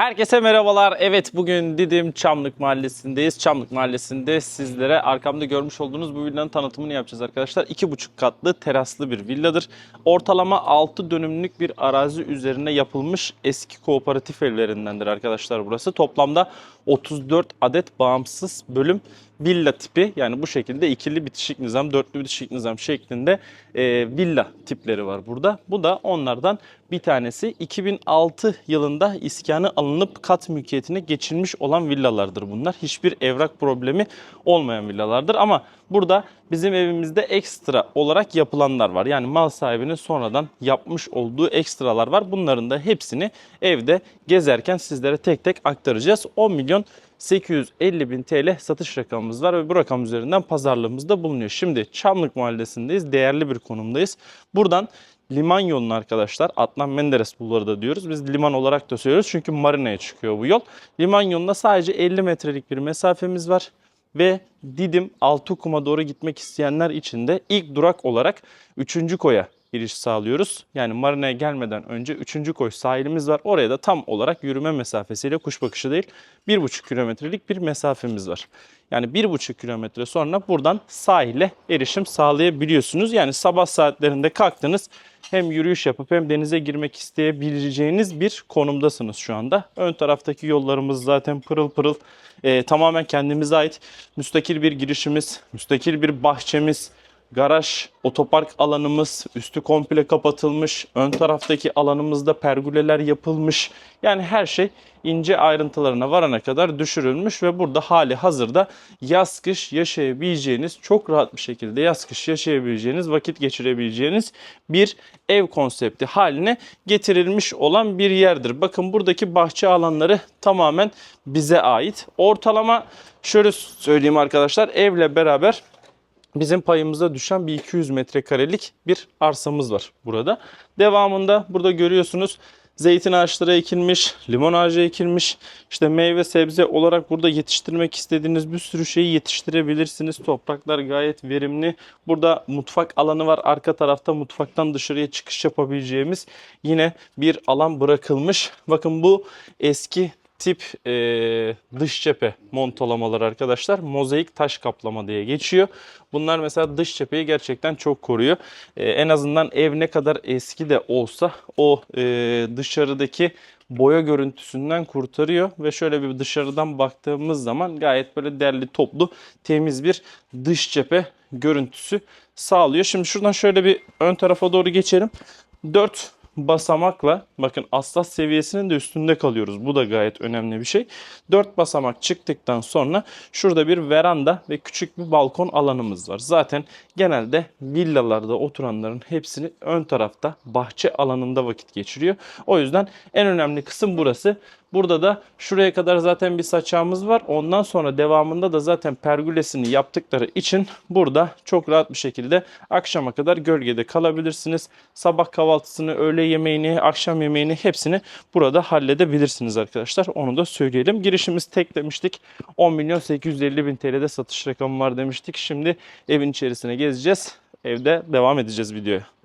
Herkese merhabalar. Evet bugün Didim Çamlık Mahallesi'ndeyiz. Çamlık Mahallesi'nde sizlere arkamda görmüş olduğunuz bu villanın tanıtımını yapacağız arkadaşlar. 2,5 katlı teraslı bir villadır. Ortalama 6 dönümlük bir arazi üzerine yapılmış eski kooperatif evlerindendir arkadaşlar burası. Toplamda 34 adet bağımsız bölüm villa tipi yani bu şekilde ikili bitişik nizam, dörtlü bitişik nizam şeklinde e, villa tipleri var burada. Bu da onlardan bir tanesi 2006 yılında iskanı alınıp kat mülkiyetine geçilmiş olan villalardır bunlar. Hiçbir evrak problemi olmayan villalardır ama burada bizim evimizde ekstra olarak yapılanlar var. Yani mal sahibinin sonradan yapmış olduğu ekstralar var. Bunların da hepsini evde gezerken sizlere tek tek aktaracağız. 10 milyon 850 bin TL satış rakamımız var ve bu rakam üzerinden pazarlığımızda bulunuyor. Şimdi Çamlık Mahallesi'ndeyiz. Değerli bir konumdayız. Buradan liman yolunu arkadaşlar Adnan Menderes Bulvarı da diyoruz. Biz liman olarak da söylüyoruz çünkü marinaya çıkıyor bu yol. Liman yoluna sadece 50 metrelik bir mesafemiz var. Ve Didim Altıkum'a doğru gitmek isteyenler için de ilk durak olarak 3. koya giriş sağlıyoruz. Yani marinaya gelmeden önce 3. koy sahilimiz var. Oraya da tam olarak yürüme mesafesiyle kuş bakışı değil 1,5 kilometrelik bir mesafemiz var. Yani 1,5 kilometre sonra buradan sahile erişim sağlayabiliyorsunuz. Yani sabah saatlerinde kalktınız hem yürüyüş yapıp hem denize girmek isteyebileceğiniz bir konumdasınız şu anda. Ön taraftaki yollarımız zaten pırıl pırıl Ee, tamamen kendimize ait müstakil bir girişimiz, müstakil bir bahçemiz, garaj, otopark alanımız, üstü komple kapatılmış. Ön taraftaki alanımızda pergüleler yapılmış. Yani her şey ince ayrıntılarına varana kadar düşürülmüş ve burada hali hazırda yaz kış yaşayabileceğiniz, çok rahat bir şekilde yaz kış yaşayabileceğiniz, vakit geçirebileceğiniz bir ev konsepti haline getirilmiş olan bir yerdir. Bakın buradaki bahçe alanları tamamen bize ait. Ortalama şöyle söyleyeyim arkadaşlar evle beraber bizim payımıza düşen bir 200 metrekarelik bir arsamız var burada. Devamında burada görüyorsunuz zeytin ağaçları ekilmiş, limon ağacı ekilmiş. İşte meyve sebze olarak burada yetiştirmek istediğiniz bir sürü şeyi yetiştirebilirsiniz. Topraklar gayet verimli. Burada mutfak alanı var. Arka tarafta mutfaktan dışarıya çıkış yapabileceğimiz yine bir alan bırakılmış. Bakın bu eski tip e, dış cephe montolamaları arkadaşlar. Mozaik taş kaplama diye geçiyor. Bunlar mesela dış cepheyi gerçekten çok koruyor. E, en azından ev ne kadar eski de olsa o e, dışarıdaki boya görüntüsünden kurtarıyor ve şöyle bir dışarıdan baktığımız zaman gayet böyle derli toplu temiz bir dış cephe görüntüsü sağlıyor. Şimdi şuradan şöyle bir ön tarafa doğru geçelim. 4 basamakla bakın aslas seviyesinin de üstünde kalıyoruz. Bu da gayet önemli bir şey. 4 basamak çıktıktan sonra şurada bir veranda ve küçük bir balkon alanımız var. Zaten genelde villalarda oturanların hepsini ön tarafta bahçe alanında vakit geçiriyor. O yüzden en önemli kısım burası. Burada da şuraya kadar zaten bir saçağımız var. Ondan sonra devamında da zaten pergülesini yaptıkları için burada çok rahat bir şekilde akşama kadar gölgede kalabilirsiniz. Sabah kahvaltısını, öğle yemeğini, akşam yemeğini hepsini burada halledebilirsiniz arkadaşlar. Onu da söyleyelim. Girişimiz tek demiştik. 10 milyon 850 bin TL'de satış rakamı var demiştik. Şimdi evin içerisine gezeceğiz. Evde devam edeceğiz videoya.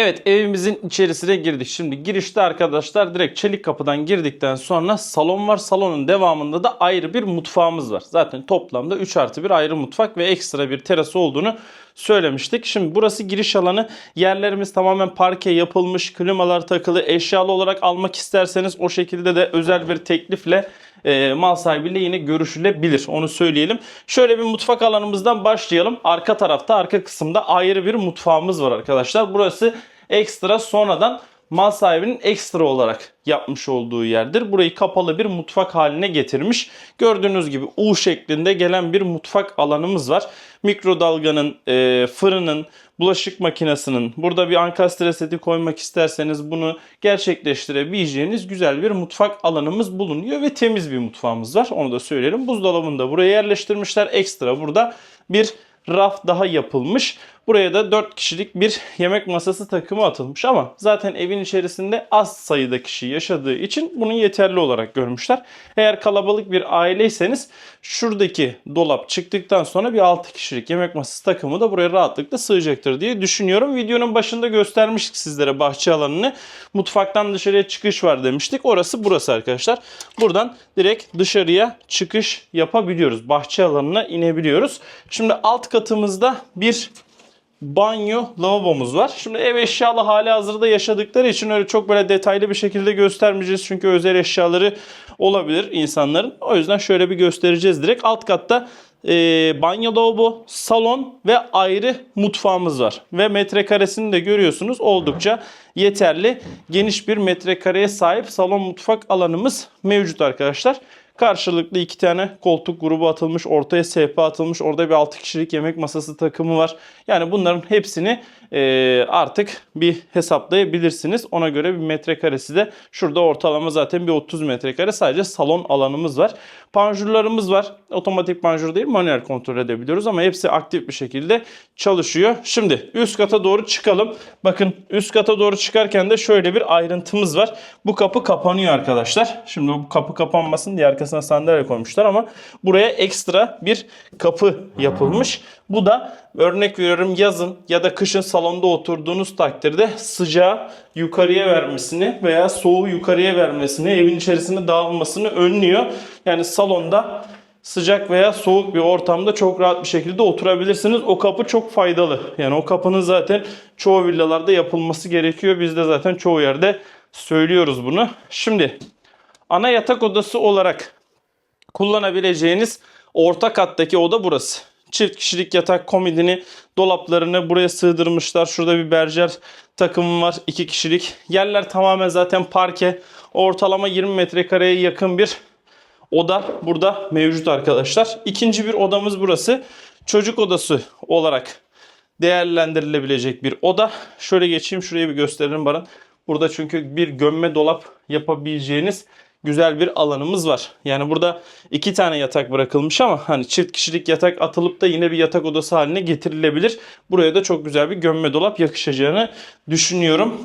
Evet evimizin içerisine girdik. Şimdi girişte arkadaşlar direkt çelik kapıdan girdikten sonra salon var. Salonun devamında da ayrı bir mutfağımız var. Zaten toplamda 3 artı bir ayrı mutfak ve ekstra bir terası olduğunu söylemiştik. Şimdi burası giriş alanı. Yerlerimiz tamamen parke yapılmış. Klimalar takılı. Eşyalı olarak almak isterseniz o şekilde de özel bir teklifle e, mal sahibiyle yine görüşülebilir. Onu söyleyelim. Şöyle bir mutfak alanımızdan başlayalım. Arka tarafta, arka kısımda ayrı bir mutfağımız var arkadaşlar. Burası ekstra sonradan mal sahibinin ekstra olarak yapmış olduğu yerdir. Burayı kapalı bir mutfak haline getirmiş. Gördüğünüz gibi U şeklinde gelen bir mutfak alanımız var. Mikrodalganın, e, fırının, bulaşık makinesinin, burada bir ankastre seti koymak isterseniz bunu gerçekleştirebileceğiniz güzel bir mutfak alanımız bulunuyor ve temiz bir mutfağımız var. Onu da söyleyelim. Buzdolabını da buraya yerleştirmişler. Ekstra burada bir raf daha yapılmış. Buraya da 4 kişilik bir yemek masası takımı atılmış ama zaten evin içerisinde az sayıda kişi yaşadığı için bunu yeterli olarak görmüşler. Eğer kalabalık bir aileyseniz şuradaki dolap çıktıktan sonra bir 6 kişilik yemek masası takımı da buraya rahatlıkla sığacaktır diye düşünüyorum. Videonun başında göstermiştik sizlere bahçe alanını. Mutfaktan dışarıya çıkış var demiştik. Orası burası arkadaşlar. Buradan direkt dışarıya çıkış yapabiliyoruz. Bahçe alanına inebiliyoruz. Şimdi alt katımızda bir banyo lavabomuz var. Şimdi ev eşyalı hali hazırda yaşadıkları için öyle çok böyle detaylı bir şekilde göstermeyeceğiz. Çünkü özel eşyaları olabilir insanların. O yüzden şöyle bir göstereceğiz direkt. Alt katta e, banyo lavabo, salon ve ayrı mutfağımız var. Ve metrekaresini de görüyorsunuz oldukça yeterli. Geniş bir metrekareye sahip salon mutfak alanımız mevcut arkadaşlar. Karşılıklı iki tane koltuk grubu atılmış, ortaya sehpa atılmış. Orada bir 6 kişilik yemek masası takımı var. Yani bunların hepsini e, artık bir hesaplayabilirsiniz. Ona göre bir metrekaresi de şurada ortalama zaten bir 30 metrekare sadece salon alanımız var. Panjurlarımız var. Otomatik panjur değil manuel kontrol edebiliyoruz ama hepsi aktif bir şekilde çalışıyor. Şimdi üst kata doğru çıkalım. Bakın üst kata doğru çıkarken de şöyle bir ayrıntımız var. Bu kapı kapanıyor arkadaşlar. Şimdi bu kapı kapanmasın diye arkasına sandalye koymuşlar ama buraya ekstra bir kapı yapılmış. Bu da örnek veriyorum yazın ya da kışın salonda oturduğunuz takdirde sıcağı yukarıya vermesini veya soğuğu yukarıya vermesini, evin içerisinde dağılmasını önlüyor. Yani salonda sıcak veya soğuk bir ortamda çok rahat bir şekilde oturabilirsiniz. O kapı çok faydalı. Yani o kapının zaten çoğu villalarda yapılması gerekiyor. Biz de zaten çoğu yerde söylüyoruz bunu. Şimdi ana yatak odası olarak kullanabileceğiniz orta kattaki oda burası. Çift kişilik yatak komodini, dolaplarını buraya sığdırmışlar. Şurada bir berjer takımı var. 2 kişilik. Yerler tamamen zaten parke. Ortalama 20 metrekareye yakın bir oda burada mevcut arkadaşlar. İkinci bir odamız burası. Çocuk odası olarak değerlendirilebilecek bir oda. Şöyle geçeyim şuraya bir gösterelim Baran. Burada çünkü bir gömme dolap yapabileceğiniz güzel bir alanımız var. Yani burada iki tane yatak bırakılmış ama hani çift kişilik yatak atılıp da yine bir yatak odası haline getirilebilir. Buraya da çok güzel bir gömme dolap yakışacağını düşünüyorum.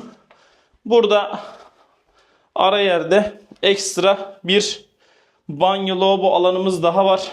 Burada ara yerde ekstra bir banyo lavabo alanımız daha var.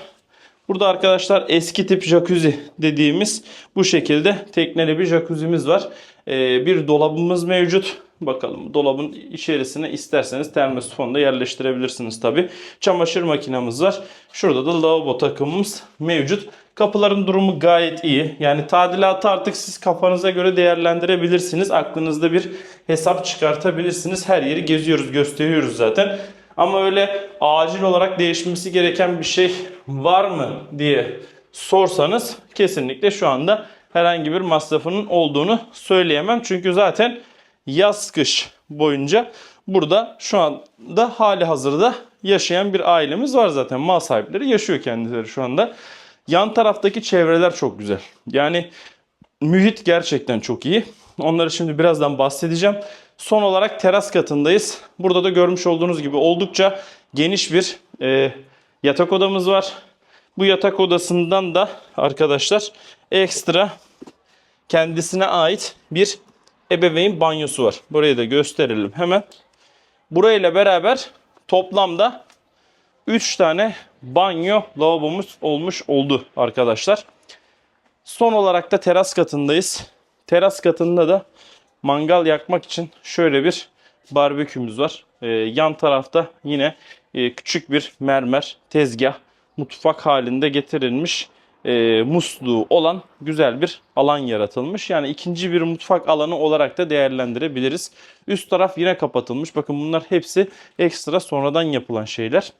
Burada arkadaşlar eski tip jacuzzi dediğimiz bu şekilde tekneli bir jacuzzi'miz var. Ee, bir dolabımız mevcut. Bakalım dolabın içerisine isterseniz termosifonu da yerleştirebilirsiniz tabi. Çamaşır makinamız var. Şurada da lavabo takımımız mevcut. Kapıların durumu gayet iyi. Yani tadilatı artık siz kafanıza göre değerlendirebilirsiniz. Aklınızda bir hesap çıkartabilirsiniz. Her yeri geziyoruz, gösteriyoruz zaten. Ama öyle acil olarak değişmesi gereken bir şey var mı diye sorsanız kesinlikle şu anda herhangi bir masrafının olduğunu söyleyemem. Çünkü zaten yaz kış boyunca burada şu anda hali hazırda yaşayan bir ailemiz var zaten. Mal sahipleri yaşıyor kendileri şu anda. Yan taraftaki çevreler çok güzel. Yani mühit gerçekten çok iyi. Onları şimdi birazdan bahsedeceğim. Son olarak teras katındayız. Burada da görmüş olduğunuz gibi oldukça geniş bir e, yatak odamız var. Bu yatak odasından da arkadaşlar ekstra kendisine ait bir ebeveyn banyosu var. Burayı da gösterelim hemen. Burayla beraber toplamda 3 tane banyo lavabomuz olmuş oldu arkadaşlar. Son olarak da teras katındayız. Teras katında da mangal yakmak için şöyle bir barbekümüz var. Ee, yan tarafta yine e, küçük bir mermer tezgah mutfak halinde getirilmiş e, musluğu olan güzel bir alan yaratılmış. Yani ikinci bir mutfak alanı olarak da değerlendirebiliriz. Üst taraf yine kapatılmış. Bakın bunlar hepsi ekstra sonradan yapılan şeyler.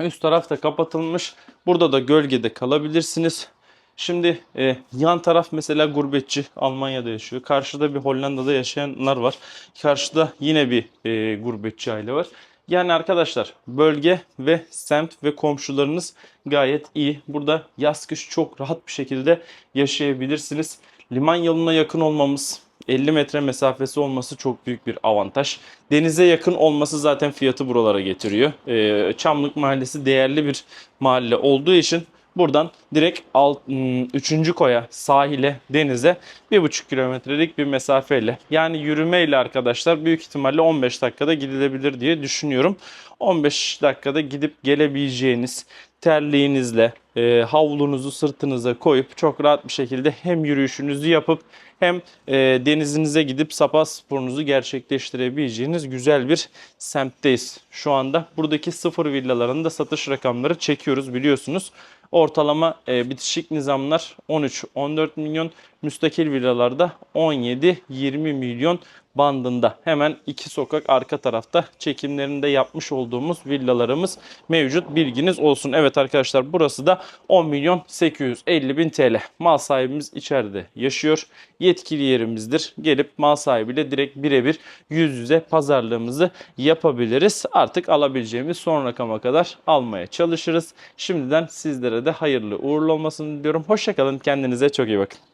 Üst taraf da kapatılmış. Burada da gölgede kalabilirsiniz. Şimdi e, yan taraf mesela gurbetçi Almanya'da yaşıyor. Karşıda bir Hollanda'da yaşayanlar var. Karşıda yine bir e, gurbetçi aile var. Yani arkadaşlar bölge ve semt ve komşularınız gayet iyi. Burada yaz kış çok rahat bir şekilde yaşayabilirsiniz. Liman yoluna yakın olmamız, 50 metre mesafesi olması çok büyük bir avantaj. Denize yakın olması zaten fiyatı buralara getiriyor. Ee, Çamlık Mahallesi değerli bir mahalle olduğu için Buradan direkt alt, 3. koya, sahile, denize 1,5 kilometrelik bir mesafeyle yani yürümeyle arkadaşlar büyük ihtimalle 15 dakikada gidilebilir diye düşünüyorum. 15 dakikada gidip gelebileceğiniz terliğinizle e, havlunuzu sırtınıza koyup çok rahat bir şekilde hem yürüyüşünüzü yapıp hem e, denizinize gidip sapa sporunuzu gerçekleştirebileceğiniz güzel bir semtteyiz şu anda. Buradaki sıfır villaların da satış rakamları çekiyoruz biliyorsunuz. Ortalama e, bitişik nizamlar 13-14 milyon, müstakil villalarda 17-20 milyon bandında. Hemen iki sokak arka tarafta çekimlerinde yapmış olduğumuz villalarımız mevcut. Bilginiz olsun. Evet arkadaşlar burası da 10 milyon 850 bin TL. Mal sahibimiz içeride yaşıyor. Yetkili yerimizdir. Gelip mal sahibiyle direkt birebir yüz yüze pazarlığımızı yapabiliriz. Artık alabileceğimiz son rakama kadar almaya çalışırız. Şimdiden sizlere de hayırlı uğurlu olmasını diliyorum. Hoşçakalın. Kendinize çok iyi bakın.